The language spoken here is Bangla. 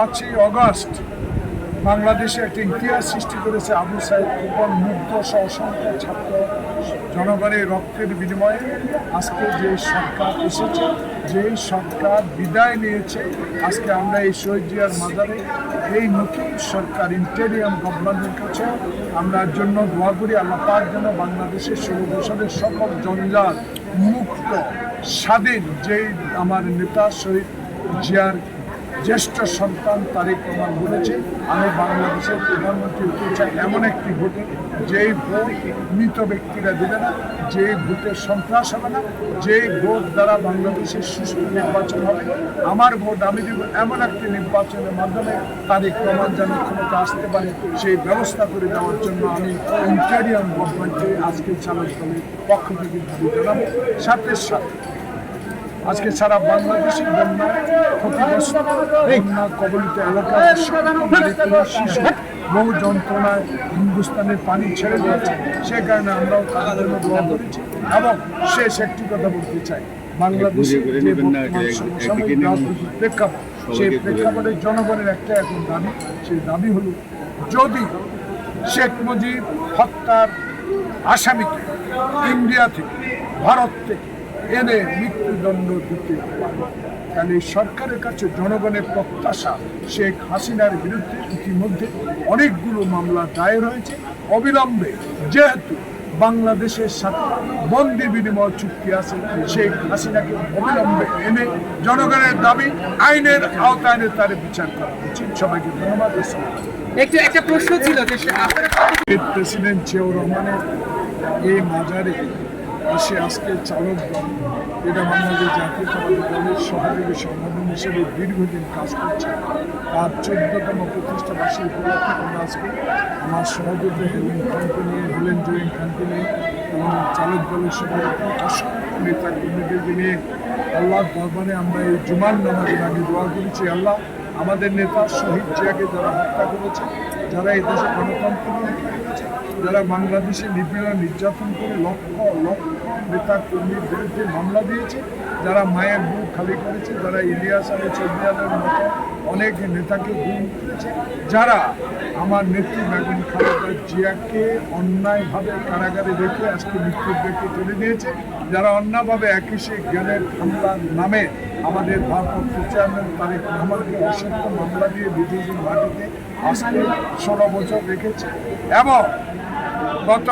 পাঁচই অগস্ট বাংলাদেশে একটা ইতিহাস সৃষ্টি করেছে আবু সাহেব খোকন মুগ্ধ অসংখ্য ছাত্র জনগণের রক্তের বিনিময়ে। আজকে যে সরকার এসেছে যেই সরকার বিদায় নিয়েছে, আজকে আমরা এই শহীদ জিয়ার মাজারে এই নতুন সরকার, ইন্টেরিয়াম গভর্নমেন্টের কাছে আমরা জন্য দোয়া করি, আল্লাহ পাক যেন বাংলাদেশের ষোলো বছরের সকল জঞ্জাল মুক্ত, স্বাধীন, যেই আমার নেতা শহীদ জিয়ার জ্যেষ্ঠ সন্তান তারেক রহমান বলেছে আমি বাংলাদেশের প্রধানমন্ত্রী হতে চাই এমন একটি ভোটে, যেই ভোট মৃত ব্যক্তিরা দেবে না, যেই ভোটে সন্ত্রাস হবে না, যেই ভোট দ্বারা বাংলাদেশের সুষ্ঠু নির্বাচন হবে। আমার ভোট আমি দেব এমন একটি নির্বাচনের মাধ্যমে তারেক রহমান যেন ক্ষমতা আসতে পারে, সেই ব্যবস্থা করে দেওয়ার জন্য আমি ইন্টেরিয়াম গভর্নমেন্টকে আজকে চালক দলের পক্ষ থেকে দাবি জানাব। সাথে সাথে আজকে সারা বাংলাদেশে বন্যা ক্ষতিগ্রস্ত বন্যা কবলিত এলাকা শিশু বহু যন্ত্রণায় হিন্দুস্তানের পানি ছেড়ে দিয়েছে। সে কারণে আমরাও তাদের জন্য দোয়া করেছি। এবং শেষ একটি কথা বলতে চাই। বাংলাদেশে ঘুরে যে নেবেন না, বর্তমান এটা এক- সমসাময়িক একদিকে নেবেন। রাজনৈতিক প্রেক্ষাপট সেই প্রেক্ষাপটে জনগণের একটা এখন দাবি সেই দাবি হলো যদি শেখ মুজিব হত্যার আসামিকে ইন্ডিয়া থেকে ভারত থেকে এনে মৃত্যুদণ্ড দিতে পারে। এই সরকারের কাছে জনগণের প্রত্যাশা শেখ হাসিনার বিরুদ্ধে ইতিমধ্যে অনেকগুলো মামলা দায়ের হয়েছে। অবিলম্বে যেহেতু বাংলাদেশের সাথে বন্দি বিনিময় চুক্তি আছে শেখ হাসিনাকে অবিলম্বে এনে জনগণের দাবি আইনের আওতায় তার বিচার করা উচিত সবাইকে ধন্যবাদ। একটু একটা প্রশ্ন ছিল প্রেসিডেন্ট জিয়াউর রহমানের এই মাজারে এসে আজকে চালক দল, এটা বাংলাদেশ জাতীয়তাবাদী দলের সহযোগী সংগঠন হিসেবে দীর্ঘদিন কাজ করছে। তার চোদ্দতম প্রতিষ্ঠা বার্ষিক উপলক্ষে আমরা আজকে আমার সহযোগী হেলেন খানকে নিয়ে হেলেন জয়িন খানকে নিয়ে এবং চালক দলের সভাপতি অসংখ্য নেতা কর্মীদেরকে নিয়ে আল্লাহর দরবারে আমরা এই জুমান নামাজের আগে দোয়া করেছি, আল্লাহ আমাদের নেতা শহীদ জিয়াকে যারা হত্যা করেছে, যারা এই দেশে গণতন্ত্র যারা বাংলাদেশে নিপীড়ন নির্যাতন করে লক্ষ লক্ষ নেতা কর্মীর বিরুদ্ধে মামলা দিয়েছে, যারা মায়ের বুক খালি করেছে, যারা ইলিয়াস আলী চৌধুরীদের মতো অনেক নেতাকে গুম করেছে, যারা আমার নেত্রী বেগম খালেদা জিয়াকে অন্যায়ভাবে কারাগারে রেখে আজকে মৃত্যুর দেখে তুলে দিয়েছে, যারা অন্যভাবে একুশে জ্ঞানের হামলার নামে আমাদের ভারপ্রাপ্ত চেয়ারম্যান তারেক রহমানকে অসংখ্য মামলা দিয়ে বিদেশি মাটিতে আজকে ষোলো বছর রেখেছে। এবং গত